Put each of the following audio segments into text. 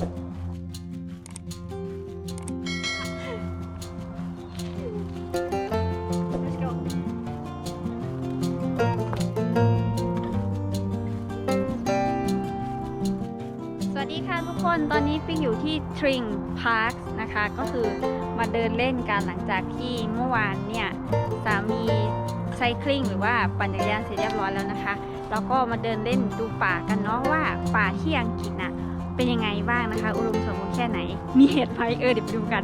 สวัสดีค่ะทุกคน ตอนนี้ปิ๊กอยู่ที่ Tring Park นะคะ ก็คือมาเดินเล่นกันหลังจากที่เมื่อวานเนี่ย สามีไซคลิงหรือว่าปั่นจักรยานเสร็จเรียบร้อยแล้วนะคะ แล้วก็มาเดินเล่นดูป่ากันเนาะว่าป่าที่อังกฤษน่ะ เป็นยังไงบ้างนะคะ อุดมสมบูรณ์แค่ไหน มีเห็ดไหมเออเดี๋ยวไปดูกัน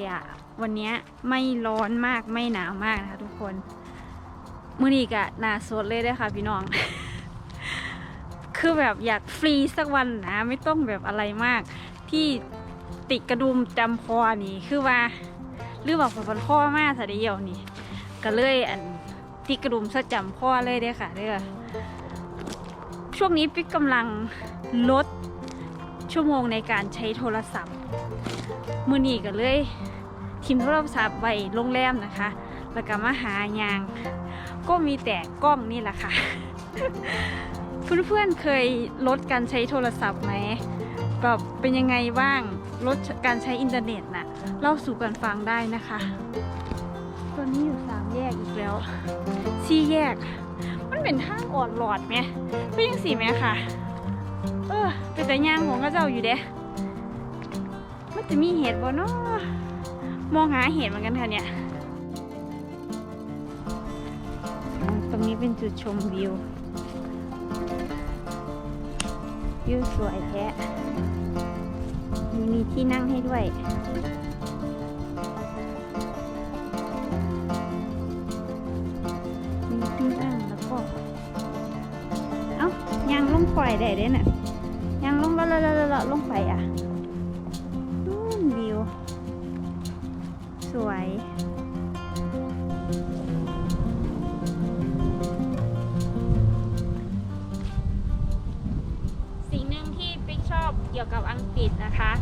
เลยอะวันนี้ไม่ร้อนมากไม่หนาวมากนะคะทุกคนมือนี้กะหนาสดเลยได้ค่ะพี่น้อง คือแบบอยากฟรีสักวันนะไม่ต้องแบบอะไรมาก ที่ติดกระดุมจำคอนี่คือว่าหรือว่าฝนข้อมากสะเดียวนี่ ก็เลยอันติดกระดุมซะจำข้อเลยเด้ค่ะเด้อช่วงนี้ปิ๊กกำลังลดชั่วโมงในการใช้โทรศัพท์ มือนีก็เลย ทิมโทรศัพท์ไว้โรงแรมนะคะ แล้วก็มาหายาง ก็มีแต่กล้องนี่แหละค่ะ เพื่อนๆเคยลดการใช้โทรศัพท์ไหมแบบเป็นยังไงบ้างลดการใช้อินเทอร์เน็ตน่ะเล่าสู่กันฟังได้นะคะตอนนี้อยู่สามแยกอีกแล้วสี่แยก มันเป็นทางออดหลอดไหมเป็นยังสี่ไหมค่ะ เออเป็นแต่ย่างของก็เจ้าอยู่เด้มันจะมีเห็ดบ่เนาะ มองหาเห็ดเหมือนกันค่ะเนี่ย ตรงนี้เป็นจุดชมวิว วิวสวยแท้มีมีที่นั่งให้ด้วยมีที่นั่งแล้วก็ เอ้ายังลงปล่อยได้เด้น่ะยังลงละละละละละลงไปอะ สวยสิ่งหนึ่งที่ปิ๊กชอบเกี่ยวกับอังกฤษนะคะ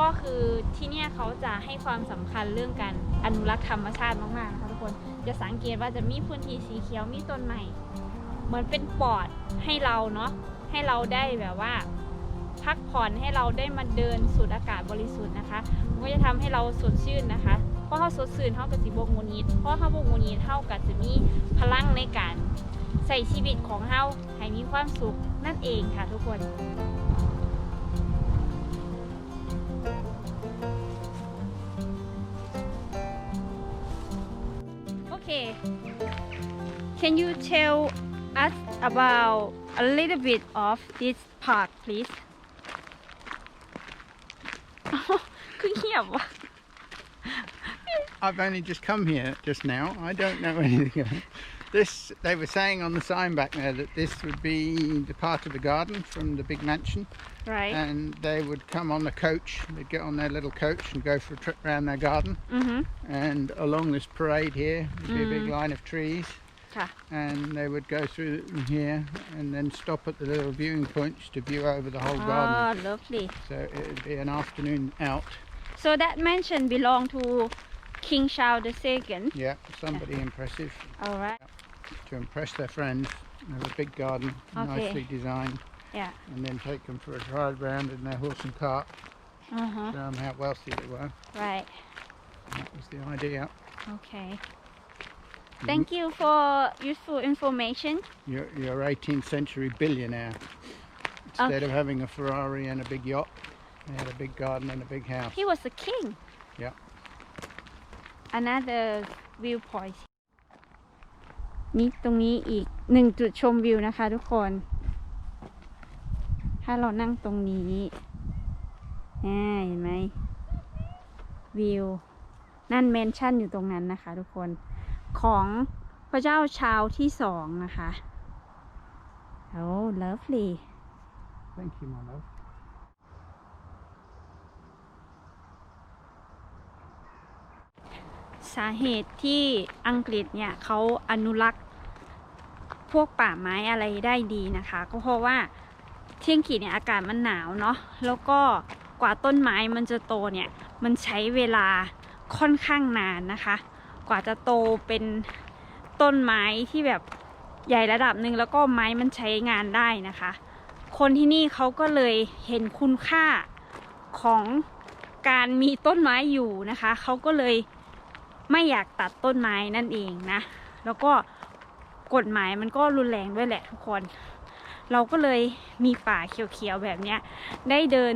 ก็คือที่เนี่ยเขาจะให้ความสำคัญเรื่องการอนุรักษ์ธรรมชาติมากๆนะคะทุกคนจะสังเกตว่าจะมีพื้นที่สีเขียวมีต้นใหม่ เหมือนเป็นปอดให้เราเนาะให้เราได้แบบว่า พักผ่อนให้เราได้มาเดินสูดอากาศบริสุทธิ์นะคะ มันก็จะทำให้เราสดชื่นนะคะ เพราะเขาสดชื่นเท่ากับสิบงมูนีดเพราะเขาบงมูนีดเท่ากับจะมีพลังในการใส่ชีวิตของเฮาให้มีความสุขนั่นเองค่ะทุกคนโอเค Can you tell us about a little bit of this park please คือเงียบว่ะ I've only just come here just now. I don't know anything This, they were saying on the sign back there that this would be the part of the garden from the big mansion. Right. And they would come on the coach, they'd get on their little coach and go for a trip around their garden. Mm -hmm. And along this parade here would be mm. a big mm. line of trees. Huh. And they would go through here and then stop at the little viewing points to view over the whole oh, garden. Oh, lovely. So it would be an afternoon out. So that mansion belonged to King Charles II. Yeah, somebody yeah. impressive. All right. To impress their friends, have a big garden, okay. nicely designed. Yeah. And then take them for a drive round in their horse and cart. Uh -huh. Show them how wealthy they were. Right. And that was the idea. Okay. Mm-hmm. Thank you for useful information. You're, you're 18th century billionaire. Instead okay. of having a Ferrari and a big yacht, they had a big garden and a big house. He was the king. Yeah. Another viewpoint นี่ตรงนี้อีกหนึ่งจุดชมวิวนะคะทุกคน ถ้าเรานั่งตรงนี้อ่เห็นไหมวิว นั่นเมนชั่นอยู่ตรงนั้นนะคะ ทุกคน ของพระเจ้าชาวที่สองนะคะ โอ้ lovely Thank you, my love. สาเหตุที่อังกฤษเนี่ยเขาอนุรักษ์พวกป่าไม้อะไรได้ดีนะคะ ก็เพราะว่าเที่อังกฤษเนี่ยอากาศมันหนาวเนาะแล้วก็กว่าต้นไม้มันจะโตเนี่ยมันใช้เวลาค่อนข้างนานนะคะ กว่าจะโตเป็นต้นไม้ที่แบบใหญ่ระดับหนึ่งแล้วก็ไม้มันใช้งานได้นะคะ คนที่นี่เขาก็เลยเห็นคุณค่าของการมีต้นไม้อยู่นะคะ เขาก็เลย ไม่อยากตัดต้นไม้นั่นเองนะ แล้วก็กฎหมายมันก็รุนแรงด้วยแหละทุกคน เราก็เลยมีป่าเขียวๆแบบเนี้ย ได้เดิน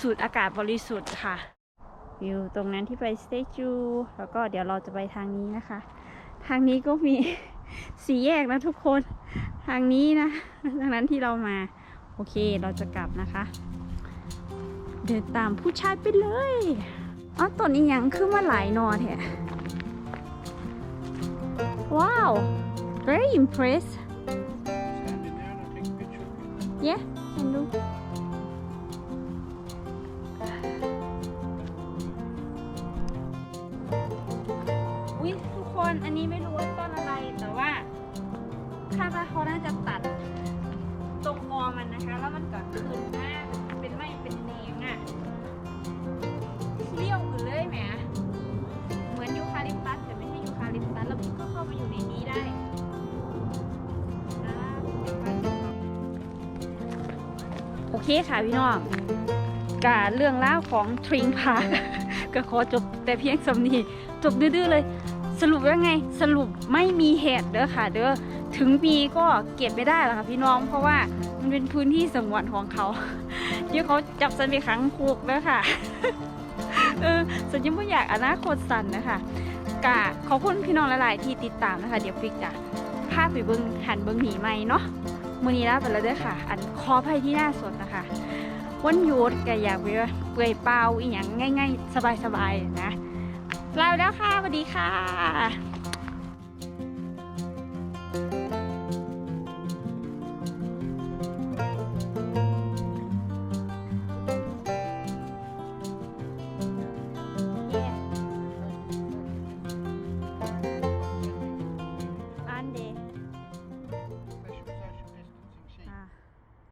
สูดอากาศบริสุทธิ์ค่ะวิวตรงนั้นที่ไปสเตจูแล้วก็เดี๋ยวเราจะไปทางนี้นะคะ ทางนี้ก็มีสีแยกนะทุกคน ทางนี้นะทางนั้นที่เรามา โอเคเราจะกลับนะคะ เดินตามผู้ชายไปเลยอ๋อต้นนี้ยังคือมาหลายนอแท้ picture of you. yeah can do โอเคค่ะพี่น้องกาเรื่องเล่าของทริงพาก็ขอจบแต่เพียงสำนีจบดื้อๆเลย สรุปว่าไงสรุปไม่มีเหตุเด้อค่ะ เด้อถึงมีก็เก็บไม่ได้หรอกค่ะพี่น้อง เพราะว่ามันเป็นพื้นที่สงวนของเขา ที่เขาจับสันไปขังคุกเด้อค่ะเออสัญญาไม่อยากอนาคตสันนะคะกะขอบคุณพี่น้องหลาย ๆ ที่ติดตามนะคะ เดี๋ยวฟิกจะพาไปเบิ้งหันเบิ้งหนีใหม่เนาะ มือนี้ลาไปแล้วด้วยค่ะ อันขออภัยที่หน้าสดนะคะ วันหยุดก็อยากไปเปลือยเปล่าอีหยังง่าย ๆ สบายๆนะลาไปแล้วค่ะสวัสดีค่ะ